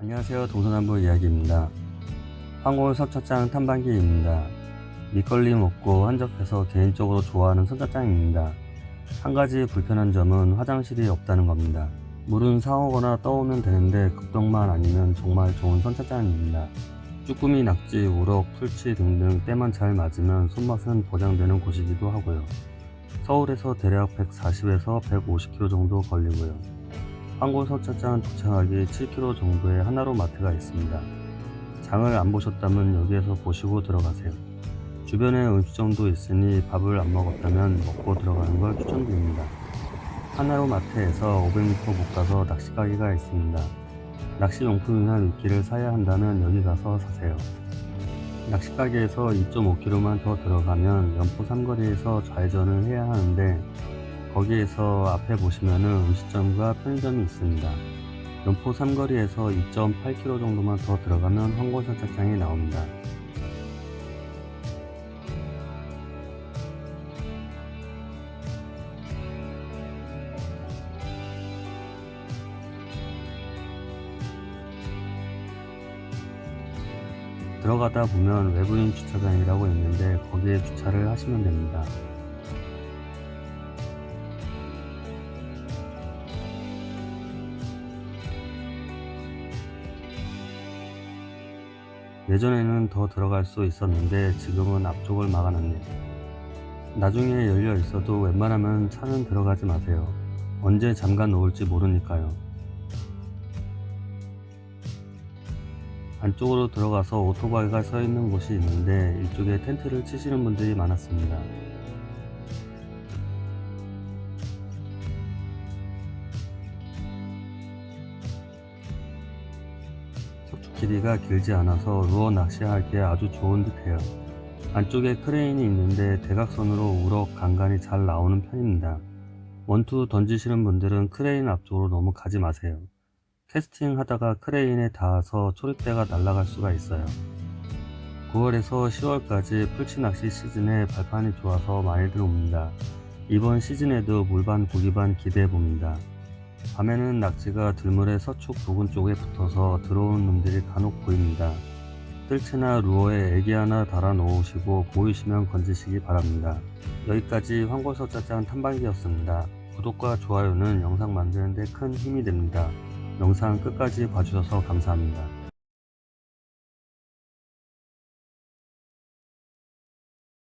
안녕하세요. 동서남북 이야기입니다. 황골 선착장 탐방기입니다. 밑걸림 없고 한적해서 개인적으로 좋아하는 선착장입니다. 한 가지 불편한 점은 화장실이 없다는 겁니다. 물은 사오거나 떠오면 되는데 급동만 아니면 정말 좋은 선착장입니다. 쭈꾸미, 낙지, 우럭, 풀치 등등 때만 잘 맞으면 손맛은 보장되는 곳이기도 하고요. 서울에서 대략 140에서 150km 정도 걸리고요. 황골 선착장 도착하기 7km 정도의 하나로 마트가 있습니다. 장을 안 보셨다면 여기에서 보시고 들어가세요. 주변에 음식점도 있으니 밥을 안 먹었다면 먹고 들어가는 걸 추천드립니다. 하나로 마트에서 500m 못 가서 낚시 가게가 있습니다. 낚시 용품이나 미끼를 사야 한다면 여기 가서 사세요. 낚시 가게에서 2.5km만 더 들어가면 연포 삼거리에서 좌회전을 해야 하는데 거기에서 앞에 보시면은 음식점과 편의점이 있습니다. 연포 삼거리에서 2.8km 정도만 더 들어가면 황골선착장이 나옵니다. 들어가다 보면 외부인 주차장이라고 있는데 거기에 주차를 하시면 됩니다. 예전에는 더 들어갈 수 있었는데 지금은 앞쪽을 막아놨네요. 나중에 열려 있어도 웬만하면 차는 들어가지 마세요. 언제 잠가 놓을지 모르니까요. 안쪽으로 들어가서 오토바이가 서 있는 곳이 있는데 이쪽에 텐트를 치시는 분들이 많았습니다. 석축 길이가 길지 않아서 루어 낚시하기에 아주 좋은 듯해요. 안쪽에 크레인이 있는데 대각선으로 우럭 간간히 잘 나오는 편입니다. 원투 던지시는 분들은 크레인 앞쪽으로 너무 가지 마세요. 캐스팅 하다가 크레인에 닿아서 초리대가 날아갈 수가 있어요. 9월에서 10월까지 풀치 낚시 시즌에 발판이 좋아서 많이들 옵니다. 이번 시즌에도 물반 고기반 기대해 봅니다. 밤에는 낙지가 들물의 서축 부근 쪽에 붙어서 들어오는 놈들이 간혹 보입니다. 뜰채나 루어에 애기 하나 달아 놓으시고 보이시면 건지시기 바랍니다. 여기까지 황골서 짜장 탐방기였습니다. 구독과 좋아요는 영상 만드는데 큰 힘이 됩니다. 영상 끝까지 봐주셔서 감사합니다.